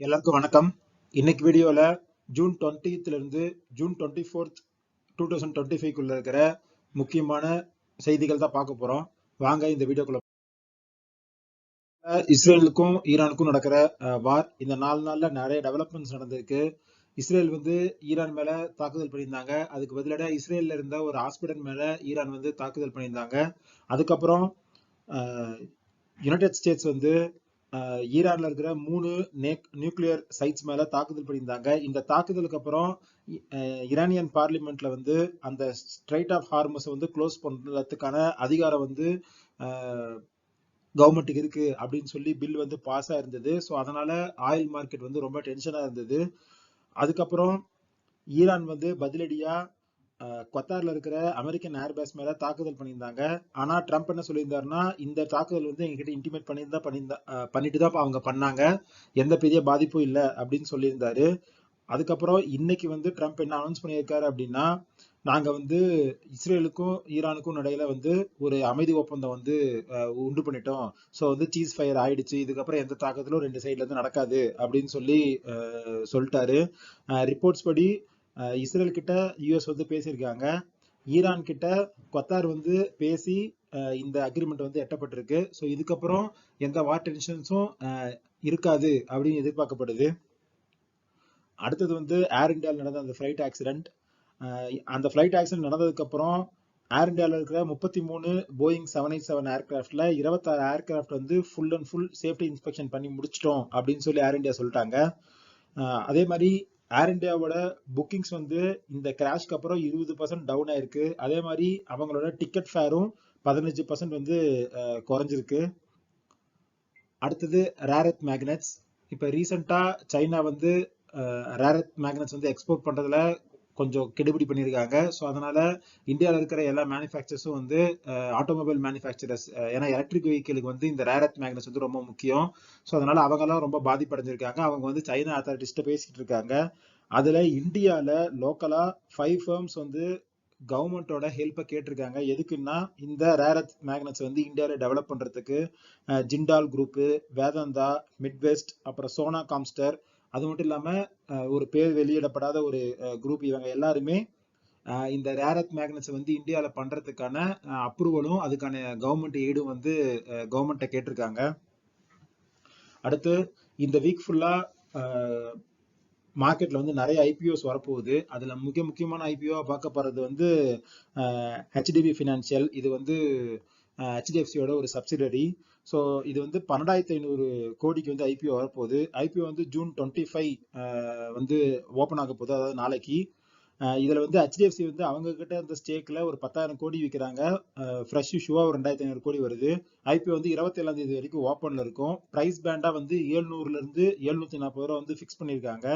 எல்லாருக்கும் வணக்கம். இன்னைக்கு வீடியோல ஜூன் 20th இருந்து June twenty fourth two thousand twenty ஃபைவ்க்குள்ள இருக்கிற முக்கியமான செய்திகள் தான் பார்க்க போறோம். வாங்க இந்த வீடியோக்குள்ள இஸ்ரேலுக்கும் ஈரானுக்கும் நடக்கிற வார் இந்த நாலு நாள்ல நிறைய டெவலப்மெண்ட்ஸ் நடந்திருக்கு. இஸ்ரேல் வந்து ஈரான் மேல தாக்குதல் பண்ணியிருந்தாங்க. அதுக்கு பதிலடா இஸ்ரேல்ல இருந்த ஒரு ஹாஸ்பிட்டல் மேல ஈரான் வந்து தாக்குதல் பண்ணியிருந்தாங்க. அதுக்கப்புறம் யுனைடெட் ஸ்டேட்ஸ் வந்து ஈரான்ல இருக்கிற மூணு நியூக்ளியர் சைட்ஸ் மேல தாக்குதல் பண்ணியிருந்தாங்க. இந்த தாக்குதலுக்கு அப்புறம் ஈரானியன் பார்லிமெண்ட்ல வந்து அந்த ஸ்ட்ரைட் ஆஃப் ஹார்மஸ் வந்து க்ளோஸ் பண்றதுக்கான அதிகாரம் வந்து கவர்மெண்ட்டுக்கு இருக்கு அப்படின்னு சொல்லி பில் வந்து பாஸ் ஆயிருந்தது ஸோ அதனால ஆயில் மார்க்கெட் வந்து ரொம்ப டென்ஷனா இருந்தது. அதுக்கப்புறம் ஈரான் வந்து பதிலடியா கொத்தாரில் இருக்கிற அமெரிக்கன் ஏர்பேஸ் மேல தாக்குதல் பண்ணியிருந்தாங்க. ஆனா ட்ரம்ப் என்ன சொல்லியிருந்தாருன்னா இந்த தாக்குதல் வந்து எங்ககிட்ட இன்டிமேட் பண்ணியிருந்தா பண்ணியிருந்தா பண்ணிட்டு தான் அவங்க பண்ணாங்க. எந்த பெரிய பாதிப்பும் இல்லை அப்படின்னு சொல்லியிருந்தாரு. அதுக்கப்புறம் இன்னைக்கு வந்து ட்ரம்ப் என்ன அனௌன்ஸ் பண்ணியிருக்காரு அப்படின்னா நாங்க வந்து இஸ்ரேலுக்கும் ஈரானுக்கும் இடையில வந்து ஒரு அமைதி ஒப்பந்தம் வந்து உண்டு பண்ணிட்டோம். ஸோ வந்து சீஸ் ஃபயர் ஆயிடுச்சு. இதுக்கப்புறம் எந்த தாக்குதலும் ரெண்டு சைட்ல இருந்து நடக்காது அப்படின்னு சொல்லி சொல்லிட்டாரு. ரிப்போர்ட்ஸ் படி இஸ்ரேல் கிட்ட யூஎஸ் வந்து பேசியிருக்காங்க. ஈரான் கிட்ட கொத்தார் வந்து பேசி இந்த அக்ரிமெண்ட் வந்து எட்டப்பட்டிருக்கு. ஸோ இதுக்கப்புறம் எந்த வார் டென்ஷன்ஸும் இருக்காது அப்படின்னு எதிர்பார்க்கப்படுது. அடுத்தது வந்து ஏர் இந்தியாவில் நடந்த அந்த ஃப்ளைட் ஆக்சிடென்ட் அந்த ஃப்ளைட் ஆக்சிடென்ட் நடந்ததுக்கப்புறம் ஏர் இந்தியாவில் இருக்கிற முப்பத்தி மூணு போயிங் செவன் எயிட் செவன் ஏர்கிராஃப்டில் இருபத்தாறு ஏர்கிராஃப்ட் வந்து full and full safety inspection பண்ணி முடிச்சிட்டோம் அப்படின்னு சொல்லி ஏர் இந்தியா சொல்லிட்டாங்க. அதே மாதிரி ஏர் இந்தியாவோட புக்கிங்ஸ் வந்து இந்த கிராஷ்க்கு அப்புறம் இருபது பர்சன்ட் டவுன் ஆயிருக்கு. அதே மாதிரி அவங்களோட டிக்கெட் ஃபேரும் பதினஞ்சு பர்சன்ட் வந்து குறைஞ்சிருக்கு. அடுத்தது ரேரத் மேக்னெட்ஸ் இப்போ ரீசெண்டாக சைனா வந்து ரேரத் மேக்னெட்ஸ் வந்து எக்ஸ்போர்ட் பண்ணுறதுல கொஞ்சம் கெடுபிடி பண்ணியிருக்காங்க. ஸோ அதனால இந்தியாவில் இருக்கிற எல்லா மேனுஃபேக்சர்ஸும் வந்து ஆட்டோமொபைல் மேனுஃபேக்சரர்ஸ் ஏன்னா எலக்ட்ரிக் வெஹிக்கிளுக்கு வந்து இந்த ரேரத் மேக்னஸ் வந்து ரொம்ப முக்கியம். ஸோ அதனால அவங்கெல்லாம் ரொம்ப பாதிப்படைஞ்சிருக்காங்க. அவங்க வந்து சைனா அத்தாரிட்டிஸ்ட்டு பேசிட்டு இருக்காங்க. அதில் இந்தியாவில் லோக்கலாக ஃபைவ் ஃபேர்ம்ஸ் வந்து கவர்மெண்ட்டோட ஹெல்ப்பை கேட்டிருக்காங்க. எதுக்குன்னா இந்த ரேரத் மேக்னட்ஸ் வந்து இந்தியாவில் டெவலப் பண்ணுறதுக்கு ஜிண்டால் குரூப்பு வேதந்தா மிட்வெஸ்ட் அப்புறம் சோனா காம்ஸ்டர் அது மட்டும் இல்லாமல் ஒரு பேர் வெளியிடப்படாத ஒரு குரூப் இவங்க எல்லாருமே இந்த ரேரத் மேக்னஸ் வந்து இந்தியாவில் பண்ணுறதுக்கான அப்ரூவலும் அதுக்கான கவர்மெண்ட் எய்டும் வந்து கவர்மெண்ட்டை கேட்டிருக்காங்க. அடுத்து இந்த வீக் ஃபுல்லாக மார்க்கெட்ல வந்து நிறைய ஐபிஓஸ் வரப்போகுது. அதுல முக்கிய முக்கியமான ஐபிஓ பார்க்க போறது வந்து ஹெச்டிபி ஃபினான்ஷியல் இது வந்து ஹெச்டிஎஃப்சியோட ஒரு சப்சிடரி ஸோ இது வந்து பன்னெண்டாயிரத்தி ஐநூறு கோடிக்கு வந்து ஐபிஓ வரப்போகுது. ஐபிஓ வந்து ஜூன் டுவெண்ட்டி ஃபைவ் வந்து ஓப்பன் ஆக போகுது. அதாவது நாளைக்கு. இதில் வந்து ஹெச்டிஎஃப்சி வந்து அவங்க கிட்ட இருந்த ஸ்டேக்கில் ஒரு பத்தாயிரம் கோடி விற்கிறாங்க ஃப்ரெஷ் இஷ்யூவா ஒரு ரெண்டாயிரத்தி ஐநூறு கோடி வருது. ஐபிஓ வந்து இருபத்தி தேதி வரைக்கும் ஓப்பனில் இருக்கும். ப்ரைஸ் பேண்டாக வந்து ஏழ்நூறுலேருந்து ஏழ்நூற்றி நாற்பது ரூபா வந்து ஃபிக்ஸ் பண்ணியிருக்காங்க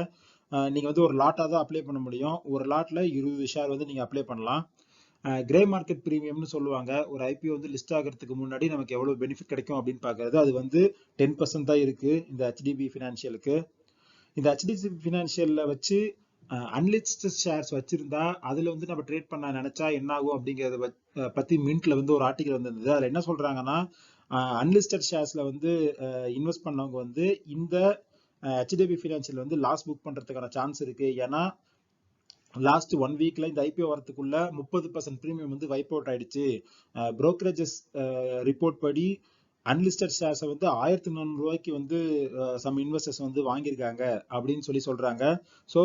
நீங்கள் வந்து ஒரு லாட்டாக தான் அப்ளை பண்ண முடியும். ஒரு லாட்டில் இருபது ஷேர் வந்து நீங்கள் அப்ளை பண்ணலாம். கிரே மார்க்கெட் பிரீமியம்னு சொல்லுவாங்க. ஒரு ஐபிஓ வந்து லிஸ்ட் ஆகிறதுக்கு முன்னாடி நமக்கு எவ்வளோ பெனிஃபிட் கிடைக்கும் அப்படின்னு பார்க்கறது. அது வந்து டென் பர்சன்ட் தான் இருக்குது இந்த ஹெச்டிபி ஃபினான்ஷியலுக்கு இந்த ஹெச்டிபி ஃபினான்ஷியலில் வச்சு அன்லிஸ்டட் ஷேர்ஸ் வச்சுருந்தா அதில் வந்து நம்ம ட்ரேட் பண்ண நினச்சா என்ன ஆகும் அப்படிங்கிறத பற்றி மின்ட்டில் வந்து ஒரு ஆர்டிகல் வந்திருந்தது. அதில் என்ன சொல்கிறாங்கன்னா அன்லிஸ்டட் ஷேர்ஸில் வந்து இன்வெஸ்ட் பண்ணவங்க வந்து இந்த ஹெச்டிபி ஃபினான்ஷியல் வந்து லாஸ் புக் பண்ணுறதுக்கான சான்ஸ் இருக்குது ஏன்னா லாஸ்ட் ஒன் வீக்ல இந்த ஐபிஓ வரத்துக்குள்ள முப்பது பர்சன்ட் ப்ரீமியம் வந்து வைப் அவுட் ஆயிடுச்சு. புரோக்கரேஜஸ் ரிப்போர்ட் படி அன்லிஸ்டட் ஷேர்ஸை வந்து ஆயிரத்தி நானூறு ரூபாய்க்கு வந்து சம் இன்வெஸ்டர்ஸ் வந்து வாங்கியிருக்காங்க அப்படின்னு சொல்லி சொல்றாங்க. So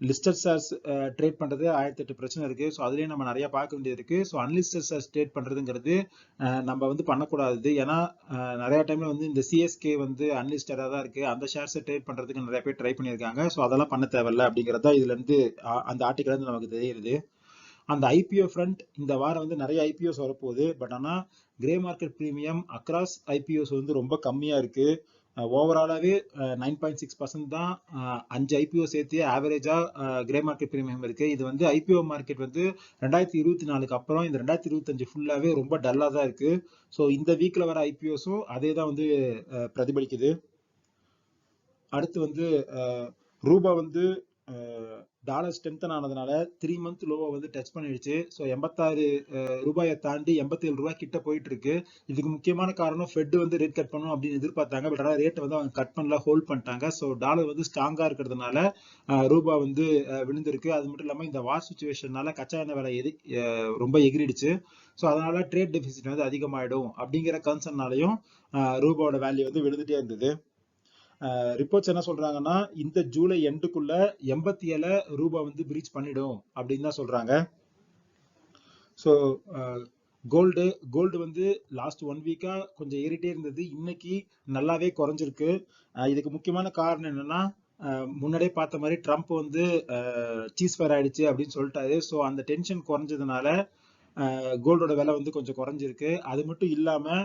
listed shares trade uh, பண்ணுறது ஆயிரத்தி எட்டு பிரச்சனை இருக்குது ஸோ அதுலேயும் நம்ம நிறையா பார்க்க வேண்டியது இருக்குது ஸோ அன்லிஸ்டட் ஷேர்ஸ் ட்ரேட் பண்ணுறதுங்கிறது uh, நம்ம வந்து பண்ணக்கூடாது. ஏன்னா uh, நிறையா டைமில் வந்து இந்த சிஎஸ்கே வந்து அன்லிஸ்டடாக தான் இருக்குது அந்த ஷேர்ஸை ட்ரேட் பண்ணுறதுக்கு நிறைய பேர் ட்ரை பண்ணியிருக்காங்க. ஸோ அதெல்லாம் பண்ண தேவையில்ல அப்படிங்கிறது தான் இதுலேருந்து அந்த ஆர்டிக்கலேருந்து நமக்கு தெரியுது. அந்த ஐபிஓ ஃப்ரண்ட் இந்த வாரம் வந்து நிறைய ஐபிஓஸ் வரப்போகுது. பட் ஆனால் grey market premium across IPOs வந்து ரொம்ப கம்மியாக இருக்குது ஓவராலாகவே நைன் பாயிண்ட் சிக்ஸ் பர்சன்ட் தான் அஞ்சு ஐபிஓ சேர்த்து ஆவரேஜாக கிரே மார்க்கெட் பிரீமியம் இருக்குது இது வந்து ஐபிஓ மார்க்கெட் வந்து ரெண்டாயிரத்தி இருபத்தி நாலுக்கு அப்புறம் இந்த ரெண்டாயிரத்தி இருபத்தஞ்சு ஃபுல்லாவே ரொம்ப டல்லாக தான் இருக்குது ஸோ இந்த வீக்கில் வர ஐபிஓஸும் அதே தான் வந்து பிரதிபலிக்குது. அடுத்து வந்து ரூபா வந்து டாலர் ஸ்ட்ரென்தன் ஆனதுனால த்ரீ மந்த் லோவை வந்து டச் பண்ணிடுச்சு. ஸோ எண்பத்தாறு ரூபாயை தாண்டி எண்பத்தேழு ரூபாய் கிட்ட போயிட்டு இருக்கு இதுக்கு முக்கியமான காரணம் ஃபெட் வந்து ரேட் கட் பண்ணணும் அப்படின்னு எதிர்பார்த்தாங்க. பட் ஆனால் ரேட்டை வந்து அவங்க கட் பண்ணல ஹோல்ட் பண்ணிட்டாங்க. ஸோ டாலர் வந்து ஸ்ட்ராங்காக இருக்கிறதுனால ரூபா வந்து விழுந்திருக்கு. அது மட்டும் இல்லாமல் இந்த வார் சுச்சுவேஷனால கச்சா எண்ணெய் விலை எதி ரொம்ப எகிரிடுச்சு. ஸோ அதனால ட்ரேட் டெபிசிட் வந்து அதிகமாயிடும் அப்படிங்கிற கன்சர்னாலையும் ரூபாவோட வேல்யூ வந்து விழுந்துட்டே இருந்தது. ரிப்போர்ட்ஸ் என்ன சொல்றாங்கன்னா இந்த ஜூலை எண்டுக்குள்ள எண்பத்தி ஏழு ரூபாய் வந்து பிரீச் பண்ணிடும் அப்படின்னு தான் சொல்றாங்க. ஸோ கோல்டு கோல்டு வந்து லாஸ்ட் ஒன் வீக்கா கொஞ்சம் ஏறிட்டே இருந்தது. இன்னைக்கு நல்லாவே குறைஞ்சிருக்கு. இதுக்கு முக்கியமான காரணம் என்னன்னா முன்னாடியே பார்த்த மாதிரி ட்ரம்ப் வந்து சீஸ் ஃபயர் ஆயிடுச்சு அப்படின்னு சொல்லிட்டாரு. ஸோ அந்த டென்ஷன் குறைஞ்சதுனால கோல்டோட விலை வந்து கொஞ்சம் குறைஞ்சிருக்கு. அது மட்டும் இல்லாமல்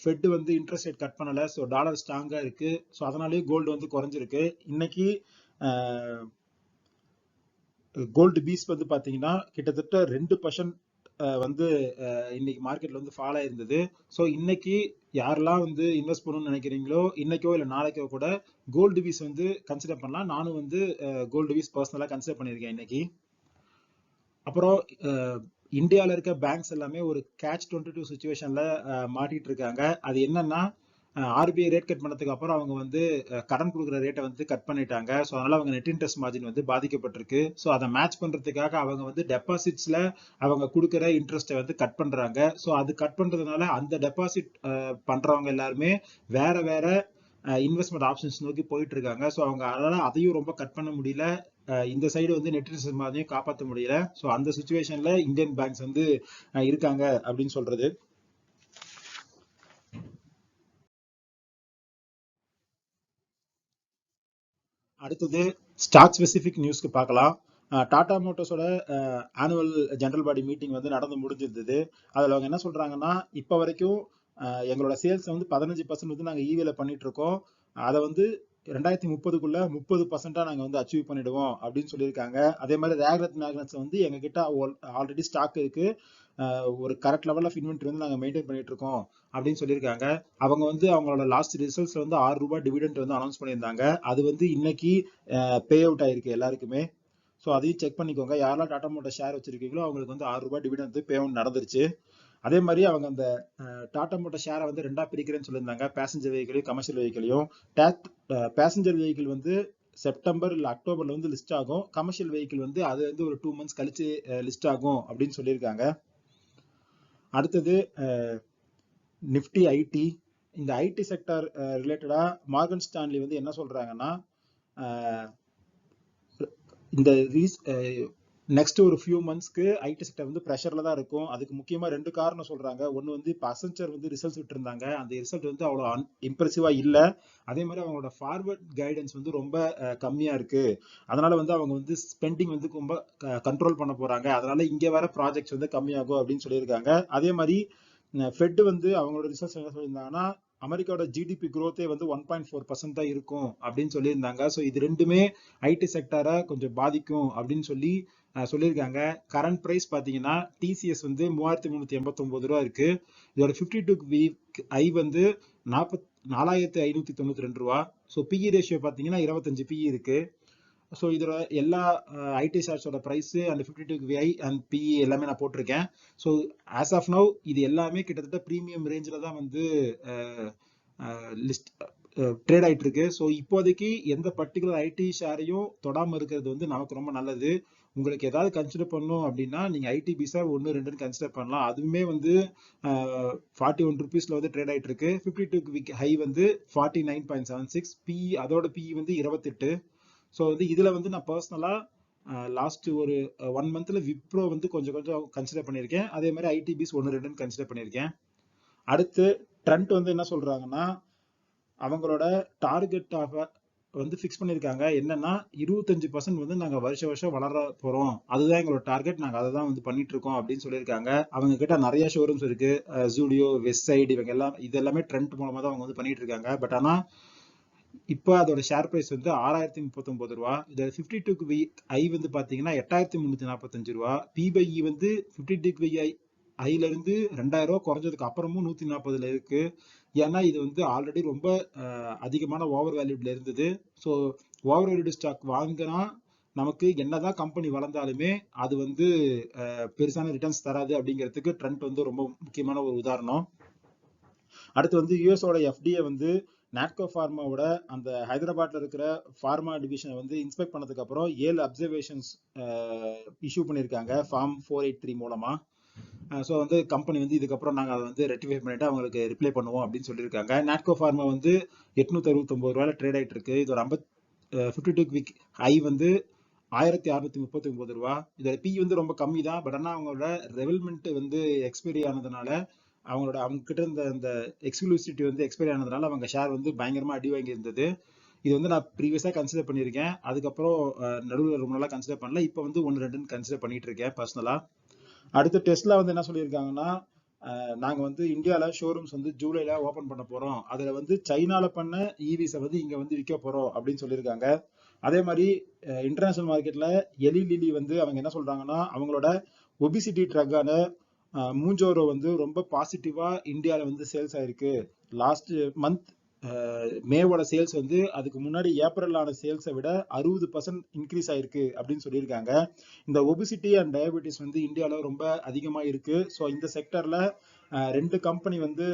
ஃபெட் வந்து இன்ட்ரெஸ்ட் ரேட் கட் பண்ணல. ஸோ டாலர் ஸ்ட்ராங்காக இருக்கு. ஸோ அதனாலேயே கோல்டு வந்து குறைஞ்சிருக்கு. இன்னைக்கு கோல்டு பீஸ் வந்து பார்த்தீங்கன்னா கிட்டத்தட்ட ரெண்டு பர்சன்ட் வந்து இன்னைக்கு மார்க்கெட்ல வந்து ஃபால் ஆயிருந்தது. ஸோ இன்னைக்கு யாரெல்லாம் வந்து இன்வெஸ்ட் பண்ணணும்னு நினைக்கிறீங்களோ இன்னைக்கோ இல்லை நாளைக்கோ கூட கோல்டு பீஸ் வந்து கன்சிடர் பண்ணலாம். நானும் வந்து கோல்டு பீஸ் பர்சனலாக கன்சிடர் பண்ணியிருக்கேன் இன்னைக்கு. அப்புறம் இந்தியாவில் இருக்க பேங்க்ஸ் எல்லாமே ஒரு கேட்ச் டுவெண்ட்டி டூ சுச்சுவேஷனில் மாட்டிகிட்டு இருக்காங்க அது என்னன்னா ஆர்பிஐ ரேட் கட் பண்ணதுக்கு அப்புறம் அவங்க வந்து கடன் கொடுக்குற ரேட்டை வந்து கட் பண்ணிட்டாங்க. ஸோ அதனால அவங்க நெட் இன்ட்ரெஸ்ட் மார்ஜின் வந்து பாதிக்கப்பட்டிருக்கு. ஸோ அதை மேட்ச் பண்ணுறதுக்காக அவங்க வந்து டெபாசிட்ஸில் அவங்க கொடுக்குற இன்ட்ரெஸ்ட்டை வந்து கட் பண்ணுறாங்க ஸோ அது கட் பண்ணுறதுனால அந்த டெபாசிட் பண்ணுறவங்க எல்லாருமே வேற வேற இன்வெஸ்ட்மெண்ட் ஆப்ஷன்ஸ் நோக்கி போயிட்டு இருக்காங்க ஸோ அவங்க அதனால அதையும் ரொம்ப கட் பண்ண முடியல. இந்த சைடு வந்து நெட்ரிசன் மாதிரியும் காப்பாற்ற முடியல. ஸோ அந்த சுச்சுவேஷன்ல இந்தியன் பேங்க்ஸ் வந்து இருக்காங்க அப்படின்னு சொல்றது. அடுத்தது ஸ்டாக் ஸ்பெசிபிக் நியூஸ்க்கு பார்க்கலாம். டாடா மோட்டர்ஸோட ஆனுவல் ஜெனரல் பாடி மீட்டிங் வந்து நடந்து முடிஞ்சிருந்தது. அதில் அவங்க என்ன சொல்றாங்கன்னா இப்போ வரைக்கும் எங்களோட சேல்ஸ் வந்து பதினஞ்சு பர்சன்ட் வந்து நாங்கள் ஈவியில் பண்ணிட்டு இருக்கோம் அதை வந்து ரெண்டாயிரத்தி முப்பதுக்குள்ள முப்பது பர்சன்டா நாங்கள் வந்து அச்சீவ் பண்ணிடுவோம் அப்படின்னு சொல்லியிருக்காங்க. அதே மாதிரி ரேக்ரத் மேக்னட்ஸ் வந்து எங்ககிட்ட ஆல்ரெடி ஸ்டாக் இருக்கு. ஒரு கரெக்ட் லெவல் ஆஃப் இன்வென்ட்ரி வந்து நாங்கள் மெயின்டைன் பண்ணிட்டு இருக்கோம் அப்படின்னு சொல்லியிருக்காங்க. அவங்க வந்து அவங்களோட லாஸ்ட் ரிசல்ட்ஸ் வந்து ஆறு ரூபாய் டிவிடெண்ட் வந்து அனௌன்ஸ் பண்ணியிருந்தாங்க. அது வந்து இன்னைக்கு பே அவுட் ஆயிருக்கு எல்லாருக்குமே. ஸோ அதையும் செக் பண்ணிக்கோங்க. யாரெல்லாம் டாடா மோட்டர் ஷேர் வச்சிருக்கீங்களோ அவங்களுக்கு வந்து ஆறு ரூபாய் டிவிடெண்ட் வந்து பே அவுட் நடந்துருச்சு. அதே மாதிரி அவங்க அந்த டாடா மோட்டர் ஷேரை வந்து ரெண்டா பிரிக்கிறேன்னு சொல்லியிருந்தாங்க. பேசஞ்சர் வெஹிக்கிளையும் கமர்ஷியல் வெஹிக்கிளையும் பேசஞ்சர் வெஹிக்கிள் வந்து செப்டம்பர் இல்லை அக்டோபர்ல வந்து லிஸ்ட் ஆகும். கமர்ஷியல் வெஹிக்கிள் வந்து அது வந்து ஒரு டூ மந்த்ஸ் கழிச்சு லிஸ்ட் ஆகும் அப்படின்னு சொல்லியிருக்காங்க. அடுத்தது நிஃப்டி ஐடி இந்த ஐடி செக்டர் ரிலேட்டடா மார்கன் ஸ்டான்லி வந்து என்ன சொல்றாங்கன்னா இந்த ரீஸ் நெக்ஸ்ட் ஒரு ஃபியூ மந்த்ஸ்க்கு ஐடி செக்டர் வந்து ப்ரெஷரில் தான் இருக்கும். அதுக்கு முக்கியமாக ரெண்டு காரணம் சொல்கிறாங்க ஒன்று வந்து இப்போ வந்து ரிசல்ட்ஸ் விட்டுருந்தாங்க. அந்த ரிசல்ட் வந்து அவ்வளோ அன் இம்ப்ரெசிவாக இல்லை. அதே மாதிரி அவங்களோட ஃபார்வர்ட் கைடன்ஸ் வந்து ரொம்ப கம்மியாக இருக்குது அதனால் வந்து அவங்க வந்து ஸ்பெண்டிங் வந்து ரொம்ப கண்ட்ரோல் பண்ண போகிறாங்க அதனால் இங்கே வர ப்ராஜெக்ட்ஸ் வந்து கம்மியாகும் அப்படின்னு சொல்லியிருக்காங்க. அதே மாதிரி ஃபெட் வந்து அவங்களோட ரிசல்ட்ஸ் என்ன சொல்லியிருந்தாங்கன்னா அமெரிக்காவோட ஜிடிபி குரோத்தே வந்து ஒன் பாயிண்ட் ஃபோர் பர்சன்ட் தான் இருக்கும் அப்படின்னு சொல்லியிருந்தாங்க. ஸோ இது ரெண்டுமே ஐடி செக்டரை கொஞ்சம் பாதிக்கும் அப்படின்னு சொல்லி சொல்லியிருக்காங்க. கரண்ட் ப்ரைஸ் பார்த்தீங்கன்னா டிசிஎஸ் வந்து மூவாயிரத்தி முந்நூற்றி எண்பத்தொம்போது ரூபா இருக்கு. இதோட ஃபிஃப்டி டூ வீக் ஐ வந்து நாற்பத் நாலாயிரத்தி ஐநூற்றி தொண்ணூற்றி ரெண்டு ரூபா. ஸோ பிஇ ரேஷியோ பார்த்தீங்கன்னா இருபத்தஞ்சு பிஇ இருக்குது ஸோ இதோட எல்லா IT ஷேர்ஸோட price and fifty two VI and PE எல்லாமே நான் போட்டிருக்கேன். ஸோ ஆஸ் ஆஃப் நவ் இது எல்லாமே கிட்டத்தட்ட ப்ரீமியம் ரேஞ்சில் தான் வந்து லிஸ்ட் ட்ரேட் ஆகிட்டு இருக்கு ஸோ இப்போதைக்கு எந்த பர்டிகுலர் ஐடி ஷேரையும் தொடாமல் இருக்கிறது வந்து நமக்கு ரொம்ப நல்லது. உங்களுக்கு ஏதாவது கன்சிடர் பண்ணணும் அப்படின்னா நீங்கள் ஐடி பிஸா ஒன்று ரெண்டுன்னு கன்சிடர் பண்ணலாம். அதுவுமே வந்து ஃபார்ட்டி ஒன் ருபீஸில் வந்து ட்ரேட் ஆகிட்டு இருக்கு ஃபிஃப்டி டூ விக் ஹை வந்து forty nine point seven six PE அதோட பிஇ வந்து இருபத்தெட்டு. ஸோ வந்து இதில் வந்து நான் பர்சனலாக லாஸ்ட் ஒரு ஒன் மந்த்தில் விப்ரோ வந்து கொஞ்சம் கொஞ்சம் கன்சிடர் பண்ணியிருக்கேன். அதே மாதிரி ஐடிபிஸ் ஒன்று ரெண்டுன்னு கன்சிடர் பண்ணியிருக்கேன். அடுத்து ட்ரெண்ட் வந்து என்ன சொல்கிறாங்கன்னா அவங்களோட டார்கெட் ஆஃப் வந்து ஃபிக்ஸ் பண்ணியிருக்காங்க. என்னன்னா இருபத்தஞ்சு பர்சன்ட் வந்து நாங்கள் வருஷ வருஷம் வளர போகிறோம் அதுதான் எங்களோட டார்கெட் நாங்கள் அதை தான் வந்து பண்ணிட்டு இருக்கோம் அப்படின்னு சொல்லியிருக்காங்க. அவங்க கிட்ட நிறைய ஷோரூம்ஸ் இருக்கு. ஜூடியோ வெஸ்ட் சைடு இவங்க எல்லாம் இது எல்லாமே ட்ரெண்ட் மூலமாக தான் அவங்க வந்து பண்ணிட்டு இருக்காங்க. பட் ஆனால் இப்போ அதோட ஷேர் ப்ரைஸ் வந்து ஆறாயிரத்தி முப்பத்தொன்பது ரூபா. இதில் ஃபிஃப்டி டூக்கு வி ஐ வந்து பார்த்தீங்கன்னா எட்டாயிரத்தி முந்நூற்றி நாற்பத்தஞ்சு ரூபா. பிபைஇ e வந்து ஃபிஃப்டி டூக்கு வி ஐ ஐல இருந்து ரெண்டாயிரம் ரூபா குறைஞ்சதுக்கு அப்புறமும் நூற்றி நாற்பதுல இருக்கு. ஏன்னா இது வந்து ஆல்ரெடி ரொம்ப அதிகமான ஓவர் வேல்யூட்ல இருந்தது. ஸோ ஓவர் வேல்யூடு ஸ்டாக் வாங்கினா நமக்கு என்னதான் கம்பெனி வளர்ந்தாலுமே அது வந்து பெருசான ரிட்டர்ன்ஸ் தராது அப்படிங்கிறதுக்கு ட்ரெண்ட் வந்து ரொம்ப முக்கியமான ஒரு உதாரணம். அடுத்து வந்து யூஎஸோட எஃப்டிஏ வந்து நாட்கோ ஃபார்மாவோட அந்த ஹைதராபாத்ல இருக்கிற ஃபார்மா டிவிஷனை வந்து இன்ஸ்பெக்ட் பண்ணதுக்கு அப்புறம் ஏழு அப்சர்வேஷன்ஸ் இஷ்யூ பண்ணியிருக்காங்க. ஃபார்ம் ஃபோர் எயிட் த்ரீ மூலமா. ஸோ வந்து கம்பெனி வந்து இதுக்கப்புறம் நாங்கள் அதை வந்து ரெட்டிஃபை பண்ணிட்டு அவங்களுக்கு ரிப்ளை பண்ணுவோம் அப்படின்னு சொல்லியிருக்காங்க. நாட்கோ ஃபார்மா வந்து எட்நூத்தி அறுபத்தொம்பது ரூபாயில ட்ரேட் ஆகிட்டு இருக்கு. இது ஒரு ஐம்பத் ஃபிஃப்டி டூ வீக் ஹை வந்து ஆயிரத்தி அறுநூத்தி முப்பத்தி ஒன்பது ரூபா. இதோட பி வந்து ரொம்ப கம்மி தான். பட் ஆனால் அவங்களோட ரெவல்மெண்ட் வந்து எக்ஸ்பைரி ஆனதுனால அவங்களோட அவங்க கிட்ட இருந்த இந்த எக்ஸ்க்ளூசிவிட்டி வந்து எக்ஸ்பைரி ஆனதுனால அவங்க ஷேர் வந்து பயங்கரமா அடி வாங்கி இருந்தது இது வந்து நான் ப்ரீவியஸாக கன்சிடர் பண்ணியிருக்கேன். அதுக்கப்புறம் நடுவில் ரொம்ப நாளாக கன்சிடர் பண்ணல. இப்போ வந்து ஒன்று ரெண்டுன்னு கன்சிடர் பண்ணிட்டு இருக்கேன் பர்சனலாக அடுத்த டெஸ்ட்ல வந்து என்ன சொல்லியிருக்காங்கன்னா நாங்கள் வந்து இந்தியாவில் ஷோரூம்ஸ் வந்து ஜூலைல ஓப்பன் பண்ண போகிறோம் அதில் வந்து சைனால பண்ண e இவிஸை வந்து இங்கே வந்து விற்க போகிறோம் அப்படின்னு சொல்லியிருக்காங்க. அதே மாதிரி இன்டர்நேஷனல் மார்க்கெட்டில் எலி லிலி வந்து அவங்க என்ன சொல்கிறாங்கன்னா அவங்களோட ஒபிசிட்டி ட்ரக்கான மூஞ்சோரோ வந்து ரொம்ப பாசிட்டிவா இந்தியாவில் வந்து சேல்ஸ் ஆயிருக்கு. லாஸ்ட் மந்த் மேவோட சேல்ஸ் வந்து அதுக்கு முன்னாடி ஏப்ரல் ஆன சேல்ஸை விட அறுபது பர்சன்ட் இன்க்ரீஸ் ஆயிருக்கு அப்படின்னு சொல்லியிருக்காங்க. இந்த ஒபிசிட்டி அண்ட் டயபெட்டிஸ் வந்து இந்தியாவில் ரொம்ப அதிகமாக இருக்கு. ஸோ இந்த செக்டர்ல ரெண்டு கம்பெனி வந்து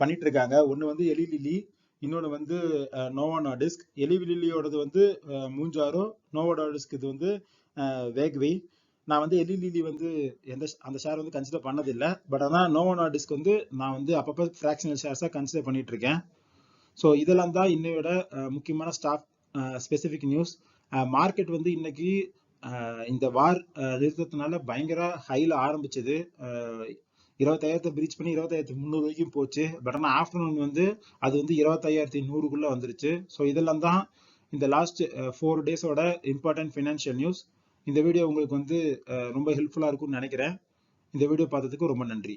பண்ணிட்டு இருக்காங்க ஒன்று வந்து எலி லிலி இன்னொன்று வந்து நோவா நாடிஸ்க் எலிவிலியோடது வந்து மூஞ்சாரோ நோவா நாடிஸ்க் இது வந்து வேக்வி நான் வந்து எலி வந்து எந்த அந்த ஷேர் வந்து கன்சிடர் பண்ணதில்லை. பட் ஆனால் நோவோ நாடிஸ்க் வந்து நான் வந்து அப்பப்போ ஃப்ராக்ஷனல் ஷேர்ஸாக கன்சிடர் பண்ணிட்டு இருக்கேன் ஸோ இதெல்லாம் தான் இன்னையோட முக்கியமான ஸ்டாக் ஸ்பெசிஃபிக் நியூஸ் மார்க்கெட் வந்து இன்னைக்கு இந்த வார் நிறுத்தத்தினால பயங்கர ஹையில் ஆரம்பிச்சது. இருபத்தாயிரத்தை பிரீச் பண்ணி இருபத்தாயிரத்தி முந்நூறு வரைக்கும் போச்சு. பட் ஆனால் ஆஃப்டர்நூன் வந்து அது வந்து இருபத்தாயிரத்தி நூறுக்குள்ளே வந்துருச்சு. ஸோ இதெல்லாம் தான் இந்த லாஸ்ட் ஃபோர் டேஸோட இம்பார்ட்டன்ட் ஃபினான்ஷியல் நியூஸ் இந்த வீடியோ உங்களுக்கு வந்து ரொம்ப ஹெல்ப்ஃபுல்லாக இருக்கும்னு நினைக்கிறேன். இந்த வீடியோ பார்த்ததுக்கு ரொம்ப நன்றி.